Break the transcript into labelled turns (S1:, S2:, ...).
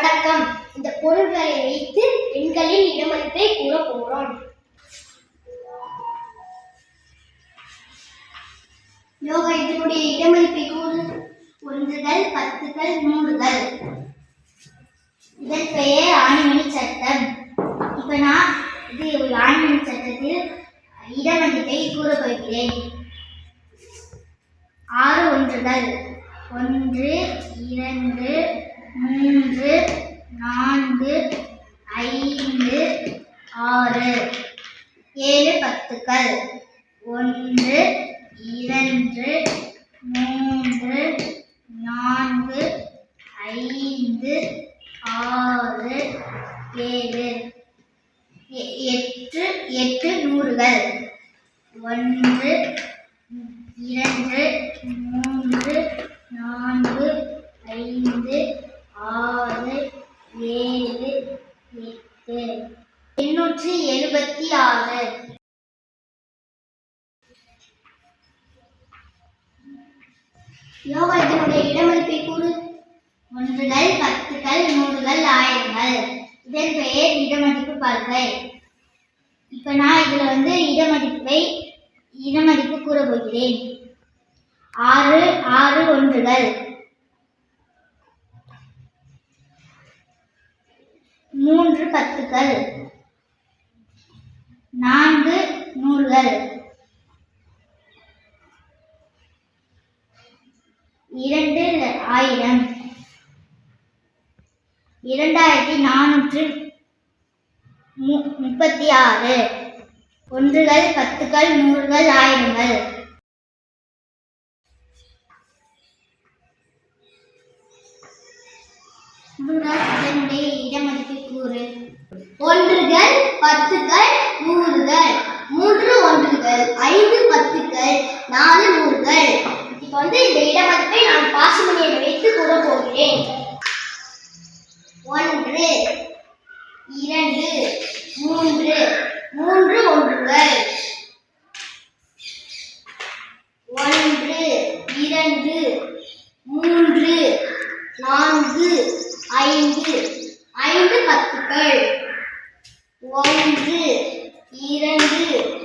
S1: அடக்கம் இந்த பொருட்களை வைத்து எண்களின் இடமளிப்பை கூற போகிறோம். யோகா இதனுடைய இடமளிப்பை கூறு. ஒன்றுகள் பத்துகள் நூறுகள் இதன் பெயர் ஆணிமணி சட்டம். இப்ப நான் இது ஒரு ஆணிமணி சட்டத்தில் இடமளிப்பை கூற போகிறேன். ஆறு ஒன்றுகள் ஒன்று இரண்டு மூன்று நான்கு ஐந்து ஆறு. ஏழு பத்துக்கள். ஒன்று இரண்டு மூன்று நான்கு ஐந்து ஆறு ஏழு. எ- எட்டு எட்டு நூறுகள். ஒன்று இரண்டு மூன்று நான்கு ஐந்து ஆறு ஏழு எட்டு. எண்ணூற்றி எழுபத்தி ஆறு. யோகா இதனுடைய இடமளிப்பை கூறு. ஒன்றுகள் பத்துகள் நூறுகள் ஆயிரங்கள். இதன் பெயர் இடமதிப்பு பல்கை இப்ப நான் இதுல வந்து இடமதிப்பை இடமதிப்பு கூற போகிறேன். ஆறு ஆறு ஒன்றுகள். மூன்று பத்துகள் நான்கு நூறுகள் இரண்டு ஆயிரம். இரண்டாயிரத்தி நானூற்று மு- முப்பத்தி ஆறு. ஒன்றுகள் பத்துகள் நூறுகள் ஆயிரங்கள். இடமதிப்பை கூறு. ஒன்றுகள் பத்துகள் நூறுகள். மூன்று ஒன்றுகள் ஐந்து பத்துகள் நாலு நூறுகள். இப்போ வந்து இந்த இடமதிப்பை நான் பாசுமணியை வைத்து கூற போகிறேன். ஒன்று இரண்டு மூன்று. மூன்று ஒன்றுகள். ஒன்று இரண்டு Hallelujah.